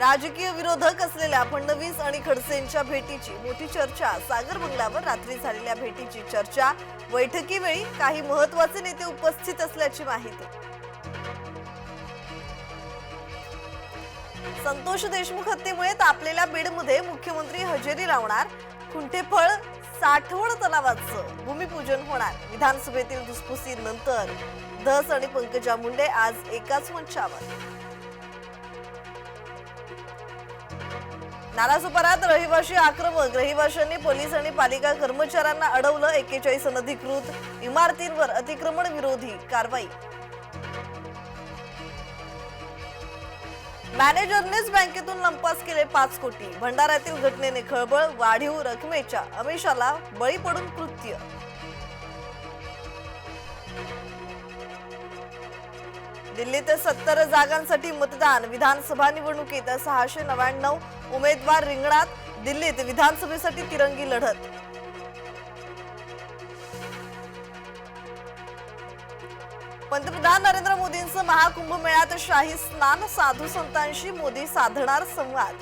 राजकीय विरोधक असलेल्या फडणवीस आणि खडसेंच्या भेटीची मोठी चर्चा. सागर बंगल्यावर रात्री झालेल्या भेटीची चर्चा. बैठकीवेळी काही महत्त्वाचे नेते उपस्थित असल्याची माहिती. संतोष देशमुख हत्येमुळे तापलेल्या बीडमध्ये मुख्यमंत्री हजेरी लावणार. खुंटेफळ साठवण तलावाचं भूमिपूजन होणार. विधानसभेतील धुसफुसीनंतर धस आणि पंकजा मुंडे आज एकाच मंचावर. नालासोपारात रहिवाशी आक्रमक रहिवाशांनी पोलीस आणि पालिका कर्मचाऱ्यांना अडवलं एक्केचाळीस अनधिकृत इमारतींवर अतिक्रमण विरोधी कारवाई. मॅनेजरनेच बँकेतून लंपास केले पाच कोटी. भंडाऱ्यातील घटनेने खळबळ वाढीव रकमेच्या अमिषाला बळी पडून कृत्य. दिल्लीत सत्तर जागांसाठी मतदान विधानसभा निवडणुकीत सहाशे नव्याण्णव उमेदवार रिंगणात दिल्लीत विधानसभेसाठी तिरंगी लढत. पंतप्रधान नरेंद्र मोदींचं महाकुंभ मेळ्यात शाही स्नान साधू संतांशी मोदी साधणार संवाद.